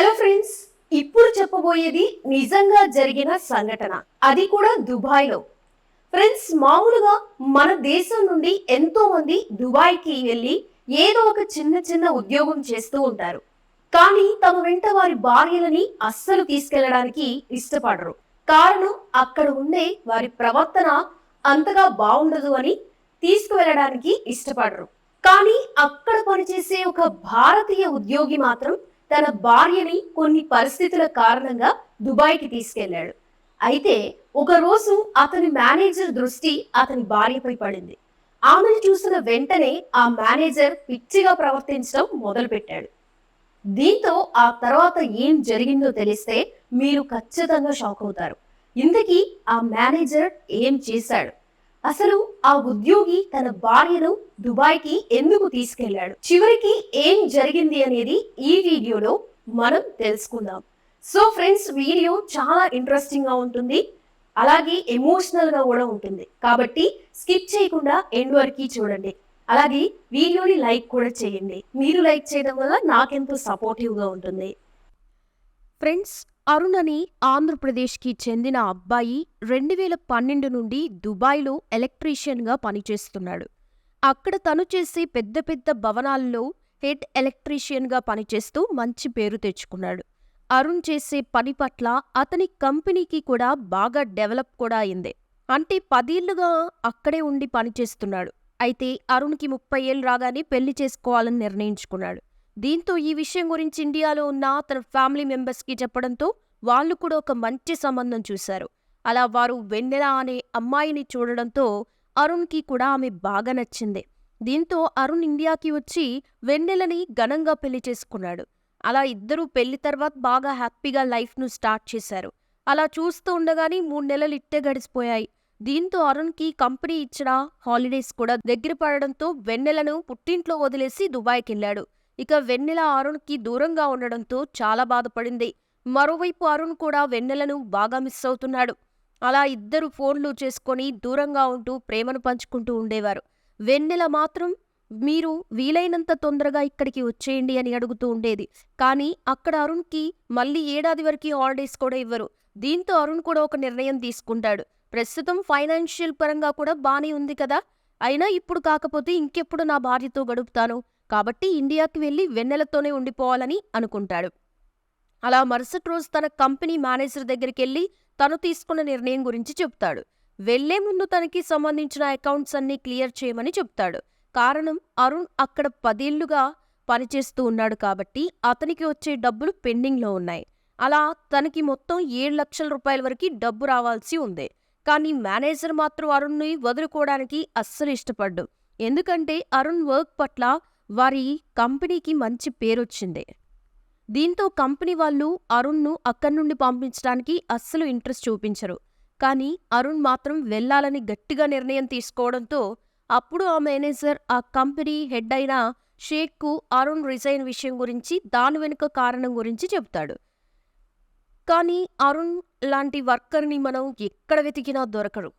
Hello friends ఇప్పుడు చెప్పబోయేది నిజంగా జరిగిన సంఘటన. అది కూడా దుబాయ్లో. ఫ్రెండ్స్ మామూలుగా మన దేశం నుండి ఎంతో మంది దుబాయ్కి వెళ్ళి ఏదో ఒక చిన్న చిన్న ఉద్యోగం చేస్తూ ఉంటారు. కానీ తమ వెంట వారి భార్యలని అస్సలు తీసుకెళ్ళడానికి ఇష్టపడరు. కారణం అక్కడ ఉండే వారి ప్రవర్తన అంతగా బాగుండదు అని తీసుకువెళ్ళడానికి ఇష్టపడరు. కానీ అక్కడ పనిచేసే ఒక భారతీయ ఉద్యోగి మాత్రం తన భార్యని కొన్ని పరిస్థితుల కారణంగా దుబాయ్కి తీసుకెళ్ళాడు అయితే ఒక రోజు అతని మేనేజర్ దృష్టి అతని భార్యపై పడింది. ఆమెను చూసిన వెంటనే ఆ మేనేజర్ పిచ్చిగా ప్రవర్తించడం మొదలుపెట్టాడు. దీంతో ఆ తర్వాత ఏం జరిగిందో తెలిస్తే మీరు ఖచ్చితంగా షాక్ అవుతారు. ఇంతకీ ఆ మేనేజర్ ఏం చేశాడు? అసలు ఆ ఉద్యోగి తన భార్యను దుబాయ్కి ఎందుకు తీసుకెళ్ళాడు చివరికి ఏం జరిగింది అనేది ఈ వీడియోలో మనం తెలుసుకుందాం. సో ఫ్రెండ్స్ వీడియో చాలా ఇంట్రెస్టింగ్గా ఉంటుంది. అలాగే ఎమోషనల్గా కూడా ఉంటుంది. కాబట్టి స్కిప్ చేయకుండా ఎండ్ వరకు చూడండి. అలాగే వీడియోని లైక్ కూడా చేయండి. మీరు లైక్ చేయడం వల్ల నాకెంతో సపోర్టివ్గా ఉంటుంది. ఫ్రెండ్స్ అరుణ్ అని ఆంధ్రప్రదేశ్కి చెందిన అబ్బాయి రెండు వేల పన్నెండు నుండి దుబాయ్లో ఎలక్ట్రీషియన్గా పనిచేస్తున్నాడు. అక్కడ తను చేసే పెద్ద పెద్ద భవనాల్లో హెడ్ ఎలక్ట్రీషియన్గా పనిచేస్తూ మంచి పేరు తెచ్చుకున్నాడు. అరుణ్ చేసే పని పట్ల అతని కంపెనీకి కూడా బాగా డెవలప్ కూడా అయింది. అంటే పదేళ్ళుగా అక్కడే ఉండి పనిచేస్తున్నాడు. అయితే అరుణ్కి ముప్పై ఏళ్ళు రాగానే పెళ్ళి చేసుకోవాలని నిర్ణయించుకున్నాడు. దీంతో ఈ విషయం గురించి ఇండియాలో ఉన్న తన ఫ్యామిలీ మెంబర్స్కి చెప్పడంతో వాళ్ళు కూడా ఒక మంచి సంబంధం చూశారు. అలా వారు వెన్నెల అనే అమ్మాయిని చూడడంతో అరుణ్కి కూడా ఆమె బాగా నచ్చింది. దీంతో అరుణ్ ఇండియాకి వచ్చి వెన్నెలని ఘనంగా పెళ్ళి చేసుకున్నాడు. అలా ఇద్దరూ పెళ్ళి తర్వాత బాగా హ్యాపీగా లైఫ్ను స్టార్ట్ చేశారు. అలా చూస్తూ ఉండగానే మూడు నెలలు ఇట్టే గడిచిపోయాయి. దీంతో అరుణ్కి కంపెనీ ఇచ్చిన హాలిడేస్ కూడా దగ్గర పడడంతో వెన్నెలను పుట్టింట్లో వదిలేసి దుబాయ్కి వెళ్ళాడు ఇక వెన్నెల అరుణ్కి దూరంగా ఉండడంతో చాలా బాధపడింది. మరోవైపు అరుణ్ కూడా వెన్నెలను బాగా మిస్ అవుతున్నాడు. అలా ఇద్దరు ఫోన్లు చేసుకొని దూరంగా ఉంటూ ప్రేమను పంచుకుంటూ ఉండేవారు. వెన్నెల మాత్రం మీరు వీలైనంత తొందరగా ఇక్కడికి వచ్చేయండి అని అడుగుతూ ఉండేది. కానీ అక్కడ అరుణ్కి మళ్ళీ ఏడాది వరకు హాలిడేస్ కూడా ఇవ్వరు. దీంతో అరుణ్ కూడా ఒక నిర్ణయం తీసుకుంటాడు. ప్రస్తుతం ఫైనాన్షియల్ పరంగా కూడా బానే ఉంది కదా. అయినా ఇప్పుడు కాకపోతే ఇంకెప్పుడు నా భార్యతో గడుపుతాను? కాబట్టి ఇండియాకి వెళ్ళి వెన్నెలతోనే ఉండిపోవాలని అనుకుంటాడు. అలా మరుసటి రోజు తన కంపెనీ మేనేజర్ దగ్గరికి వెళ్ళి తను తీసుకున్న నిర్ణయం గురించి చెప్తాడు. వెళ్ళే ముందు తనకి సంబంధించిన అకౌంట్స్ అన్నీ క్లియర్ చేయమని చెప్తాడు. కారణం అరుణ్ అక్కడ పదేళ్ళుగా పనిచేస్తూ ఉన్నాడు కాబట్టి అతనికి వచ్చే డబ్బులు పెండింగ్లో ఉన్నాయి. అలా తనకి మొత్తం ఏడు లక్షల రూపాయల వరకు డబ్బు రావాల్సి ఉంది. కానీ మేనేజర్ మాత్రం అరుణ్ని వదులుకోవడానికి అస్సలు ఇష్టపడ్డు. ఎందుకంటే అరుణ్ వర్క్ పట్ల వారి కంపెనీకి మంచి పేరొచ్చింది. దీంతో కంపెనీ వాళ్ళు అరుణ్ను అక్కడి నుండి పంపించడానికి అస్సలు ఇంట్రెస్ట్ చూపించరు. కానీ అరుణ్ మాత్రం వెళ్ళాలని గట్టిగా నిర్ణయం తీసుకోవడంతో అప్పుడు ఆ మేనేజర్ ఆ కంపెనీ హెడ్ అయిన షేక్కు అరుణ్ రిజైన్ విషయం గురించి దాని వెనుక కారణం గురించి చెప్తాడు కానీ అరుణ్ లాంటి వర్కర్ని మనం ఎక్కడ వెతికినా దొరకరు.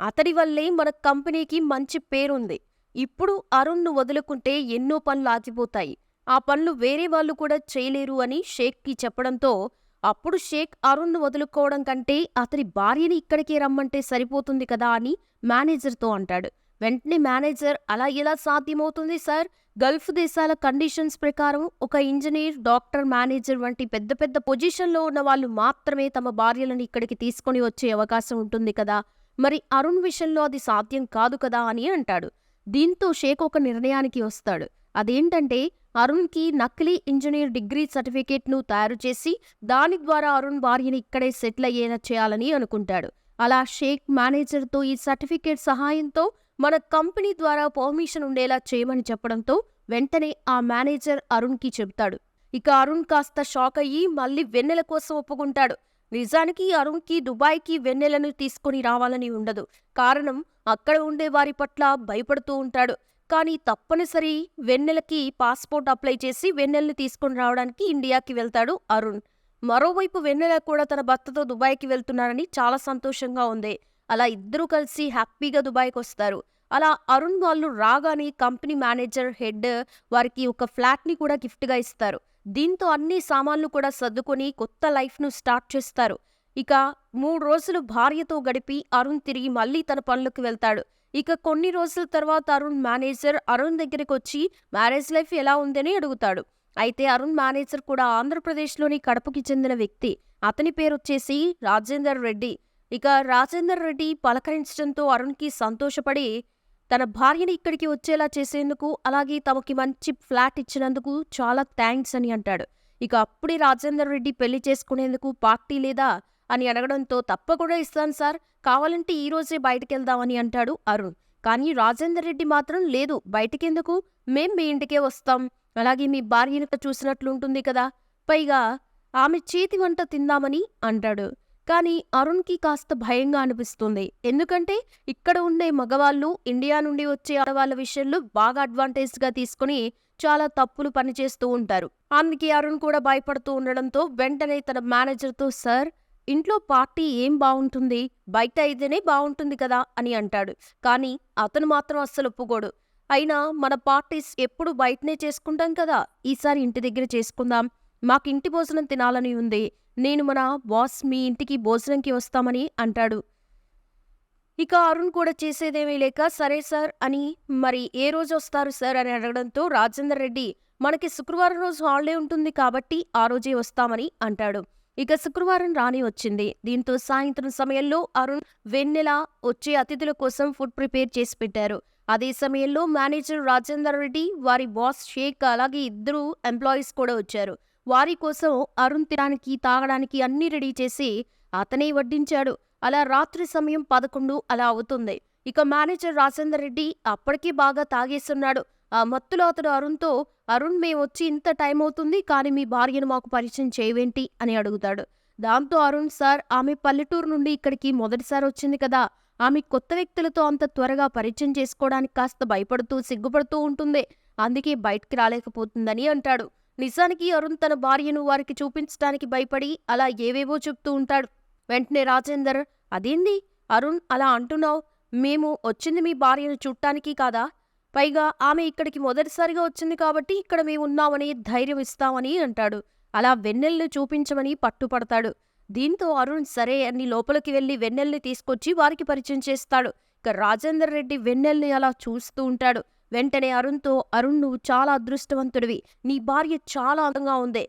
అతడి వల్లే మన కంపెనీకి మంచి పేరుంది. ఇప్పుడు అరుణ్ను వదులుకుంటే ఎన్నో పనులు ఆగిపోతాయి. ఆ పనులు వేరే వాళ్ళు కూడా చేయలేరు అని షేక్కి చెప్పడంతో అప్పుడు షేక్ అరుణ్ను వదులుకోవడం కంటే అతని భార్యని ఇక్కడికే రమ్మంటే సరిపోతుంది కదా అని మేనేజర్తో అంటాడు. వెంటనే మేనేజర్ అలా ఎలా సాధ్యమవుతుంది సార్? గల్ఫ్ దేశాల కండిషన్స్ ప్రకారం ఒక ఇంజనీర్ డాక్టర్ మేనేజర్ వంటి పెద్ద పెద్ద పొజిషన్లో ఉన్న వాళ్ళు మాత్రమే తమ భార్యలను ఇక్కడికి తీసుకొని వచ్చే అవకాశం ఉంటుంది కదా? మరి అరుణ్ విషయంలో అది సాధ్యం కాదు కదా? అని అంటాడు. దీంతో షేక్ ఒక నిర్ణయానికి వస్తాడు. అదేంటంటే అరుణ్కి నకిలీ ఇంజనీర్ డిగ్రీ సర్టిఫికేట్ను తయారు చేసి దాని ద్వారా అరుణ్ భార్యని ఇక్కడే సెటిల్ అయ్యేలా చేయాలని అనుకుంటాడు. అలా షేక్ మేనేజర్తో ఈ సర్టిఫికేట్ సహాయంతో మన కంపెనీ ద్వారా పర్మిషన్ ఉండేలా చేయమని చెప్పడంతో వెంటనే ఆ మేనేజర్ అరుణ్కి చెబుతాడు. ఇక అరుణ్ కాస్త షాక్ అయ్యి మళ్ళీ వెన్నెల కోసం ఒప్పుకుంటాడు. నిజానికి అరుణ్కి దుబాయ్కి వెన్నెలను తీసుకొని రావాలని ఉండదు. కారణం అక్కడ ఉండే వారి పట్ల భయపడుతూ ఉంటాడు. కానీ తప్పనిసరి వెన్నెలకి పాస్పోర్ట్ అప్లై చేసి వెన్నెల్ని తీసుకొని రావడానికి ఇండియాకి వెళ్తాడు అరుణ్. మరోవైపు వెన్నెల కూడా తన భర్తతో దుబాయ్కి వెళ్తున్నారని చాలా సంతోషంగా ఉంది. అలా ఇద్దరూ కలిసి హ్యాపీగా దుబాయ్కి వస్తారు. అలా అరుణ్ వాళ్ళు రాగానే కంపెనీ మేనేజర్ హెడ్ వారికి ఒక ఫ్లాట్ని కూడా గిఫ్ట్గా ఇస్తారు. దీంతో అన్ని సామాన్లు కూడా సర్దుకొని కొత్త లైఫ్ను స్టార్ట్ చేస్తారు. ఇక మూడు రోజులు భార్యతో గడిపి అరుణ్ తిరిగి మళ్ళీ తన పనులకు వెళ్తాడు. ఇక కొన్ని రోజుల తర్వాత అరుణ్ మేనేజర్ అరుణ్ దగ్గరికి వచ్చి మ్యారేజ్ లైఫ్ ఎలా ఉందని అడుగుతాడు. అయితే అరుణ్ మేనేజర్ కూడా ఆంధ్రప్రదేశ్లోని కడపకి చెందిన వ్యక్తి. అతని పేరు వచ్చేసి రాజేందర్ రెడ్డి. ఇక రాజేందర్ రెడ్డి పలకరించడంతో అరుణ్కి సంతోషపడి తన భార్యని ఇక్కడికి వచ్చేలా చేసేందుకు అలాగే తమకి మంచి ఫ్లాట్ ఇచ్చినందుకు చాలా థ్యాంక్స్ అని అంటాడు. ఇక అప్పుడే రాజేందర్ రెడ్డి పెళ్ళి చేసుకునేందుకు పార్టీ లేదా అని అడగడంతో తప్పకుండా ఇస్తాను సార్ కావాలంటే ఈ రోజే బయటకెళ్దామని అంటాడు అరుణ్. కానీ రాజేందర్ రెడ్డి మాత్రం లేదు బయటికెందుకు? మేం మీ ఇంటికే వస్తాం. అలాగే మీ భార్యను చూసినట్లుంటుంది కదా. పైగా ఆమె చేతి వంట తిందామని అంటాడు. కానీ అరుణ్కి కాస్త భయంగా అనిపిస్తుంది. ఎందుకంటే ఇక్కడ ఉండే మగవాళ్ళు ఇండియా నుండి వచ్చే ఆడవాళ్ళ విషయంలో బాగా అడ్వాంటేజ్గా తీసుకుని చాలా తప్పులు పనిచేస్తూ ఉంటారు. అందుకే అరుణ్ కూడా భయపడుతూ ఉండడంతో వెంటనే తన మేనేజర్తో సార్ ఇంట్లో పార్టీ ఏం బాగుంటుంది? బయట అయితేనే బాగుంటుంది కదా అని అంటాడు. కానీ అతను మాత్రం అస్సలు ఒప్పుకోడు. అయినా మన పార్టీస్ ఎప్పుడు బయటనే చేసుకుంటాం కదా ఈసారి ఇంటి దగ్గర చేసుకుందాం మాకు ఇంటి భోజనం తినాలని ఉంది. నేను మన బాస్ మీ ఇంటికి భోజనంకి వస్తామని అంటాడు. ఇక అరుణ్ కూడా చేసేదేమీ లేక సరే సార్ అని మరి ఏ రోజు వస్తారు సార్ అని అడగడంతో రాజేందర్ రెడ్డి మనకి శుక్రవారం రోజు హాలిడే ఉంటుంది కాబట్టి ఆ రోజే వస్తామని అంటాడు. ఇక శుక్రవారం రాని వచ్చింది. దీంతో సాయంత్రం సమయంలో అరుణ్ వెన్నెల వచ్చే అతిథుల కోసం ఫుడ్ ప్రిపేర్ చేసి పెట్టారు. అదే సమయంలో మేనేజర్ రాజేందర్ రెడ్డి వారి బాస్ షేక్ అలాగే ఇద్దరు ఎంప్లాయీస్ కూడా వచ్చారు. వారి కోసం అరుణ్ తినడానికి తాగడానికి అన్నీ రెడీ చేసి అతనే వడ్డించాడు. అలా రాత్రి సమయం పదకొండు అలా అవుతుంది. ఇక మేనేజర్ రాజేందర్ రెడ్డి అప్పటికీ బాగా తాగేస్తున్నాడు. ఆ మత్తులో అతడు అరుణ్తో అరుణ్ మేము వచ్చి ఇంత టైం అవుతుంది కానీ మీ భార్యను మాకు పరిచయం చేయవేంటి? అని అడుగుతాడు. దాంతో అరుణ్ సార్ ఆమె పల్లెటూరు నుండి ఇక్కడికి మొదటిసారి వచ్చింది కదా. ఆమె కొత్త వ్యక్తులతో అంత త్వరగా పరిచయం చేసుకోవడానికి కాస్త భయపడుతూ సిగ్గుపడుతూ ఉంటుంది. అందుకే బయటికి రాలేకపోతుందని అంటాడు. నిజానికి అరుణ్ తన భార్యను వారికి చూపించడానికి భయపడి అలా ఏవేవో చెప్తూ ఉంటాడు. వెంటనే రాజేందర్ అదేంది? అరుణ్ అలా అంటున్నావు? మేము వచ్చింది మీ భార్యను చూడటానికి కాదా? పైగా ఆమె ఇక్కడికి మొదటిసారిగా వచ్చింది కాబట్టి ఇక్కడ మేమున్నామని ధైర్యం ఇస్తామని అంటాడు. అలా వెన్నెల్ని చూపించమని పట్టుపడతాడు. దీంతో అరుణ్ సరే అని లోపలికి వెళ్ళి వెన్నెల్ని తీసుకొచ్చి వారికి పరిచయం చేస్తాడు. ఇక రాజేందర్ రెడ్డి వెన్నెల్ని అలా చూస్తూ ఉంటాడు. వెంటనే అరుణ్తో అరుణ్ నువ్వు చాలా అదృష్టవంతుడివి. నీ భార్య చాలా అందంగా ఉంది.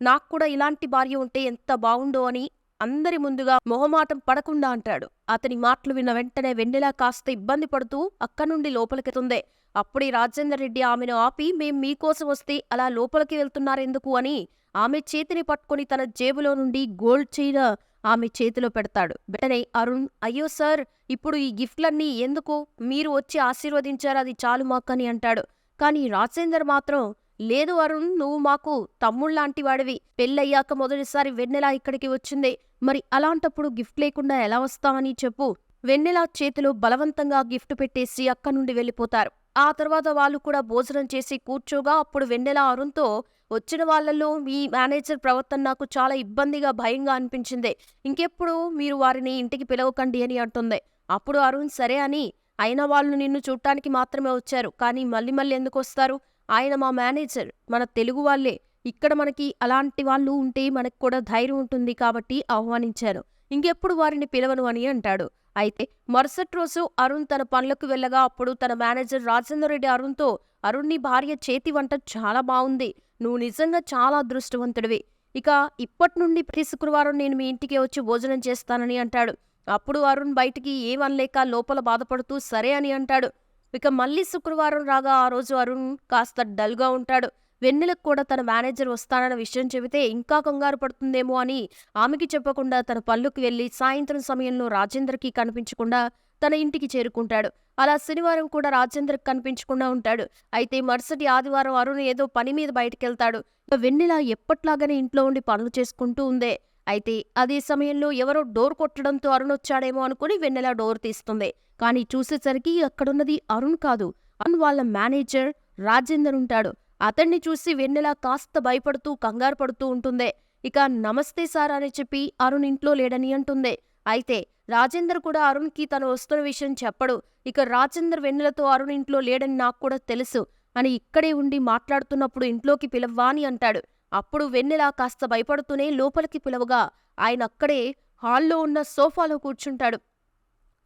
నాకు కూడా ఇలాంటి భార్య ఉంటే ఎంత బాగుండో అని అందరి ముందుగా మొహమాటం పడకుండా అంటాడు. అతని మాటలు విన్న వెంటనే వెన్నెల కాస్త ఇబ్బంది పడుతూ అక్కనుండి నుండి లోపలికెతుంది అప్పుడే రాజేందర్ రెడ్డి ఆమెను ఆపి మేం మీకోసం వస్తే అలా లోపలికి వెళ్తున్నారెందుకు అని ఆమె చేతిని పట్టుకుని తన జేబులో నుండి గోల్డ్ చైన్ ఆమె చేతిలో పెడతాడు. వెంటనే అరుణ్ అయ్యో సార్ ఇప్పుడు ఈ గిఫ్ట్లన్నీ ఎందుకు? మీరు వచ్చి ఆశీర్వదించారు? అది చాలు మాకని అంటాడు. కానీ రాజేందర్ మాత్రం లేదు అరుణ్ నువ్వు మాకు తమ్ముళ్ళాంటి వాడివి. పెళ్ళయ్యాక మొదటిసారి వెన్నెల ఇక్కడికి వచ్చింది. మరి అలాంటప్పుడు గిఫ్ట్ లేకుండా ఎలా వస్తామని చెప్పు. వెన్నెల చేతిలో బలవంతంగా గిఫ్ట్ పెట్టేసి అక్క నుండి వెళ్ళిపోతారు. ఆ తర్వాత వాళ్ళు కూడా భోజనం చేసి కూర్చోగా అప్పుడు వెన్నెల అరుణ్తో వచ్చిన వాళ్ళల్లో మీ మేనేజర్ ప్రవర్తన నాకు చాలా ఇబ్బందిగా భయంగా అనిపించింది. ఇంకెప్పుడు మీరు వారిని ఇంటికి పిలవకండి అని అంటుంది. అప్పుడు అరుణ్ సరే అని. అయినా వాళ్ళు నిన్ను చూడటానికి మాత్రమే వచ్చారు. కానీ మళ్ళీ మళ్ళీ ఎందుకు వస్తారు? ఆయన మా మేనేజర్. మన తెలుగు వాళ్ళే. ఇక్కడ మనకి అలాంటి వాళ్ళు ఉంటే మనకు కూడా ధైర్యం ఉంటుంది కాబట్టి ఆహ్వానించారు ఇంకెప్పుడు వారిని పిలవను అని అంటాడు. అయితే మరుసటి రోజు అరుణ్ తన పనులకు వెళ్ళగా అప్పుడు తన మేనేజర్ రాజేందర్ రెడ్డి అరుణ్తో అరుణ్ నీ భార్య చేతి వంట చాలా బాగుంది నువ్వు నిజంగా చాలా అదృష్టవంతుడివి. ఇక ఇప్పటి నుండి ప్రతి శుక్రవారం నేను మీ ఇంటికి వచ్చి భోజనం చేస్తానని అంటాడు. అప్పుడు అరుణ్ బయటికి ఏమనలేక లోపల బాధపడుతూ సరే అని అంటాడు. ఇక మళ్ళీ శుక్రవారం రాగా ఆ రోజు అరుణ్ కాస్త డల్గా ఉంటాడు. వెన్నెలకు కూడా తన మేనేజర్ వస్తానన్న విషయం చెబితే ఇంకా కంగారు పడుతుందేమో అని ఆమెకి చెప్పకుండా తన పళ్ళుకి వెళ్ళి సాయంత్రం సమయంలో రాజేంద్రకి కనిపించకుండా తన ఇంటికి చేరుకుంటాడు. అలా శనివారం కూడా రాజేంద్ర కనిపించకుండా ఉంటాడు. అయితే మరుసటి ఆదివారం అరుణ్ ఏదో పని మీద బయటకెళ్తాడు. వెన్నెల ఎప్పట్లాగానే ఇంట్లో ఉండి పనులు చేసుకుంటూ ఉందే. అయితే అదే సమయంలో ఎవరో డోర్ కొట్టడంతో అరుణ్ వచ్చాడేమో అనుకుని వెన్నెల డోర్ తీస్తుంది. కానీ చూసేసరికి అక్కడున్నది అరుణ్ కాదు. అరుణ్ వాళ్ళ మేనేజర్ రాజేందర్ ఉంటాడు. అతన్ని చూసి వెన్నెల కాస్త భయపడుతూ కంగారు పడుతూ ఉంటుందే. ఇక నమస్తే సార్ అని చెప్పి అరుణ్ ఇంట్లో లేడని అంటుందే. అయితే రాజేందర్ కూడా అరుణ్కి తను వస్తున్న విషయం చెప్పడు. ఇక రాజేందర్ వెన్నెలతో అరుణ్ ఇంట్లో లేడని నాకు కూడా తెలుసు అని ఇక్కడే ఉండి మాట్లాడుతున్నప్పుడు ఇంట్లోకి పిలవ్వా అని అంటాడు. అప్పుడు వెన్నెల కాస్త భయపడుతూనే లోపలికి పిలవగా ఆయన అక్కడే హాల్లో ఉన్న సోఫాలో కూర్చుంటాడు.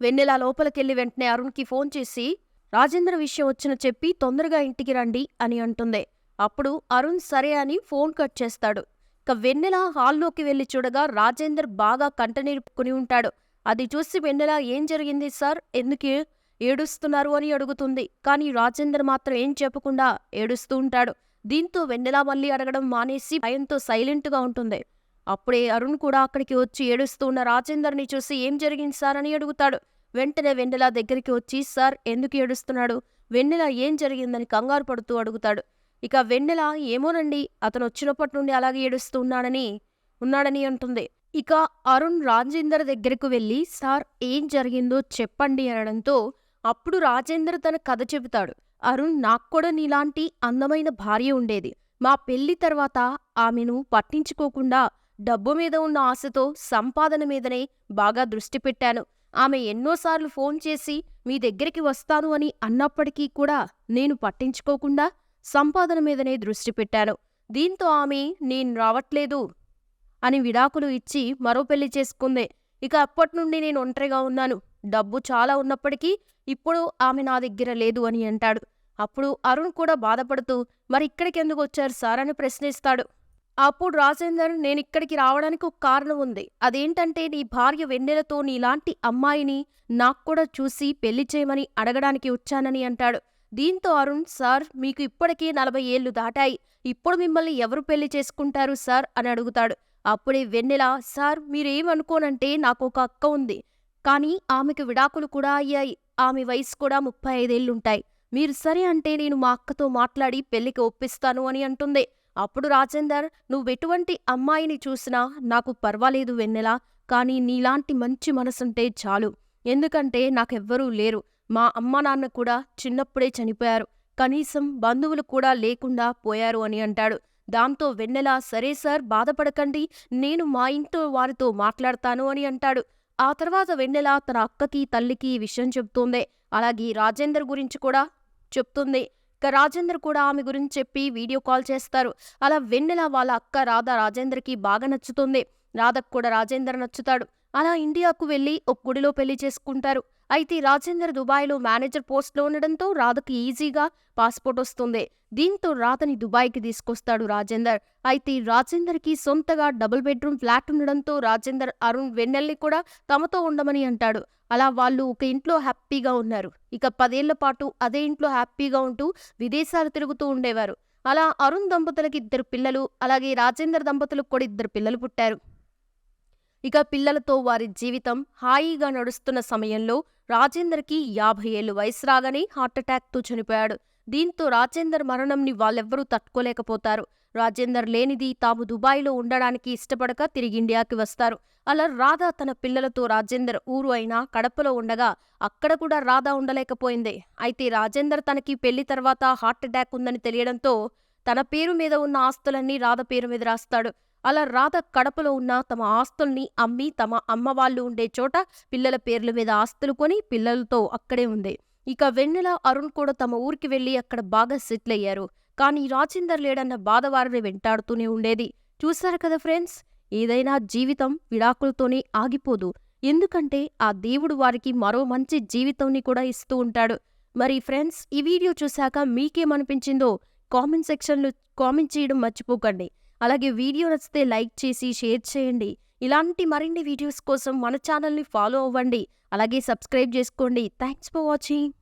వెన్నెల లోపలికెళ్ళి వెంటనే అరుణ్కి ఫోన్ చేసి రాజేంద్ర విషయం వచ్చిన చెప్పి తొందరగా ఇంటికి రండి అని అంటుంది. అప్పుడు అరుణ్ సరే అని ఫోన్ కట్ చేస్తాడు. ఇక వెన్నెల హాల్లోకి వెళ్ళి చూడగా రాజేందర్ బాగా కంటనీరుపుకుని ఉంటాడు. అది చూసి వెన్నెల ఏం జరిగింది సార్? ఎందుకు? ఏడుస్తున్నారు అని అడుగుతుంది. కానీ రాజేందర్ మాత్రం ఏం చెప్పకుండా ఏడుస్తూ ఉంటాడు. దీంతో వెన్నెల మళ్ళీ అడగడం మానేసి భయంతో సైలెంట్గా ఉంటుంది. అప్పుడే అరుణ్ కూడా అక్కడికి వచ్చి ఏడుస్తూ ఉన్న రాజేందర్ని చూసి ఏం జరిగింది సార్ అని అడుగుతాడు. వెంటనే వెన్నెల దగ్గరికి వచ్చి సార్ ఎందుకు ఏడుస్తున్నాడు? వెన్నెల ఏం జరిగిందని కంగారు పడుతూ అడుగుతాడు. ఇక వెన్నెల ఏమోనండి అతను వచ్చినప్పటి నుండి అలాగే ఏడుస్తూ ఉన్నాడని ఉన్నాడని అంటుంది. ఇక అరుణ్ రాజేందర్ దగ్గరకు వెళ్ళి సార్ ఏం జరిగిందో చెప్పండి అనడంతో అప్పుడు రాజేందర్ తన కథ చెబుతాడు. అరుణ్ నాకు కూడా నీలాంటి అందమైన భార్య ఉండేది. మా పెళ్ళి తర్వాత ఆమెను పట్టించుకోకుండా డబ్బు మీద ఉన్న ఆశతో సంపాదన మీదనే బాగా దృష్టి పెట్టాను. ఆమె ఎన్నోసార్లు ఫోన్ చేసి మీ దగ్గరికి వస్తాను అని అన్నప్పటికీ కూడా నేను పట్టించుకోకుండా సంపాదన మీదనే దృష్టి పెట్టాను. దీంతో ఆమె నేను రావట్లేదు అని విడాకులు ఇచ్చి మరో పెళ్ళి చేసుకుంది. ఇక అప్పటి నుండి నేను ఒంటరిగా ఉన్నాను. డబ్బు చాలా ఉన్నప్పటికీ ఇప్పుడు ఆమె నా దగ్గర లేదు అని అంటాడు. అప్పుడు అరుణ్ కూడా బాధపడుతూ మరి ఇక్కడికి వచ్చారు సార్? అని ప్రశ్నిస్తాడు. అప్పుడు రాజేందర్ నేను ఇక్కడికి రావడానికి ఒక కారణం ఉంది. అదేంటంటే నీ భార్య వెన్నెలతో నీలాంటి అమ్మాయిని నాకు కూడా చూసి పెళ్ళి చేయమని అడగడానికి వచ్చానని అంటాడు. దీంతో అరుణ్ సార్ మీకు ఇప్పటికే నలభై ఏళ్ళు దాటాయి. ఇప్పుడు మిమ్మల్ని ఎవరు పెళ్ళి చేసుకుంటారు సార్? అని అడుగుతాడు. అప్పుడే వెన్నెల సార్ మీరేమనుకోనంటే నాకు ఒక అక్క ఉంది. కానీ ఆమెకు విడాకులు కూడా అయ్యాయి. ఆమె వయసు కూడా ముప్పై ఐదేళ్ళుంటాయి మీరు సరే అంటే నేను మా అక్కతో మాట్లాడి పెళ్ళికి ఒప్పిస్తాను అని అంటుంది. అప్పుడు రాజేందర్ నువ్వెటువంటి అమ్మాయిని చూసినా నాకు పర్వాలేదు వెన్నెల కానీ నీలాంటి మంచి మనసుంటే చాలు. ఎందుకంటే నాకెవ్వరూ లేరు. మా అమ్మ నాన్న కూడా చిన్నప్పుడే చనిపోయారు. కనీసం బంధువులు కూడా లేకుండా పోయారు అని అంటాడు. దాంతో వెన్నెల సరే సార్ బాధపడకండి. నేను మా ఇంట్లో వారితో మాట్లాడతాను అని అంటాడు. ఆ తర్వాత వెన్నెల తన అక్కకి తల్లికి విషయం చెప్తోంది. అలాగే రాజేందర్ గురించి కూడా చెప్తుంది. ఇక రాజేందర్ కూడా ఆమె గురించి చెప్పి వీడియో కాల్ చేస్తారు. అలా వెన్నెల వాళ్ళ అక్క రాధ రాజేందర్కి బాగా నచ్చుతుంది. రాధకు కూడా రాజేందర్ నచ్చుతాడు. అలా ఇండియాకు వెళ్ళి ఒక గుడిలో పెళ్ళి చేసుకుంటారు. అయితే రాజేందర్ దుబాయ్లో మేనేజర్ పోస్ట్లో ఉండడంతో రాధకు ఈజీగా పాస్పోర్ట్ వస్తుంది. దీంతో రాధని దుబాయ్కి తీసుకొస్తాడు రాజేందర్. అయితే రాజేందర్కి సొంతగా డబుల్ బెడ్రూమ్ ఫ్లాట్ ఉండడంతో రాజేందర్ అరుణ్ వెన్నెల్ని కూడా తమతో ఉండమని అంటాడు. అలా వాళ్ళు ఒక ఇంట్లో హ్యాపీగా ఉన్నారు. ఇక పదేళ్ళ పాటు అదే ఇంట్లో హ్యాపీగా ఉంటూ విదేశాలు తిరుగుతూ ఉండేవారు. అలా అరుణ్ దంపతులకి ఇద్దరు పిల్లలు అలాగే రాజేందర్ దంపతులకు కూడా ఇద్దరు పిల్లలు పుట్టారు. ఇక పిల్లలతో వారి జీవితం హాయిగా నడుస్తున్న సమయంలో రాజేందర్కి యాభై ఏళ్ళు వయసు రాగానే హార్ట్అటాక్తో చనిపోయాడు. దీంతో రాజేందర్ మరణంని వాళ్ళెవ్వరూ తట్టుకోలేకపోతారు. రాజేందర్ లేనిది తాము దుబాయ్లో ఉండడానికి ఇష్టపడక తిరిగి ఇండియాకి వస్తారు. అలా రాధా తన పిల్లలతో రాజేందర్ ఊరు అయినా కడపలో ఉండగా అక్కడ కూడా రాధా ఉండలేకపోయింది. అయితే రాజేందర్ తనకి పెళ్ళి తర్వాత హార్ట్ అటాక్ ఉందని తెలియడంతో తన పేరు మీద ఉన్న ఆస్తులన్నీ రాధ పేరు మీద రాస్తాడు. అలా రాధ కడపలో ఉన్న తమ ఆస్తుల్ని అమ్మి తమ అమ్మ వాళ్ళు ఉండే చోట పిల్లల పేర్ల మీద ఆస్తులు కొని పిల్లలతో అక్కడే ఉంది ఇక వెన్నెల అరుణ్ కూడా తమ ఊరికి వెళ్ళి అక్కడ బాగా సెటిల్ అయ్యారు. కానీ రాజేందర్ లేడన్న బాధ వారిని వెంటాడుతూనే ఉండేది. చూశారు కదా ఫ్రెండ్స్? ఏదైనా జీవితం విడాకులతోనే ఆగిపోదు. ఎందుకంటే ఆ దేవుడు వారికి మరో మంచి జీవితంని కూడా ఇస్తూ ఉంటాడు. మరి ఫ్రెండ్స్ ఈ వీడియో చూశాక మీకేమనిపించిందో కామెంట్ సెక్షన్లో కామెంట్ చేయడం మర్చిపోకండి. అలాగే వీడియో నచ్చితే లైక్ చేసి షేర్ చేయండి. ఇలాంటి మరిన్ని వీడియోస్ కోసం మన ఛానల్ని ఫాలో అవ్వండి. అలాగే సబ్స్క్రైబ్ చేసుకోండి. Thanks for watching.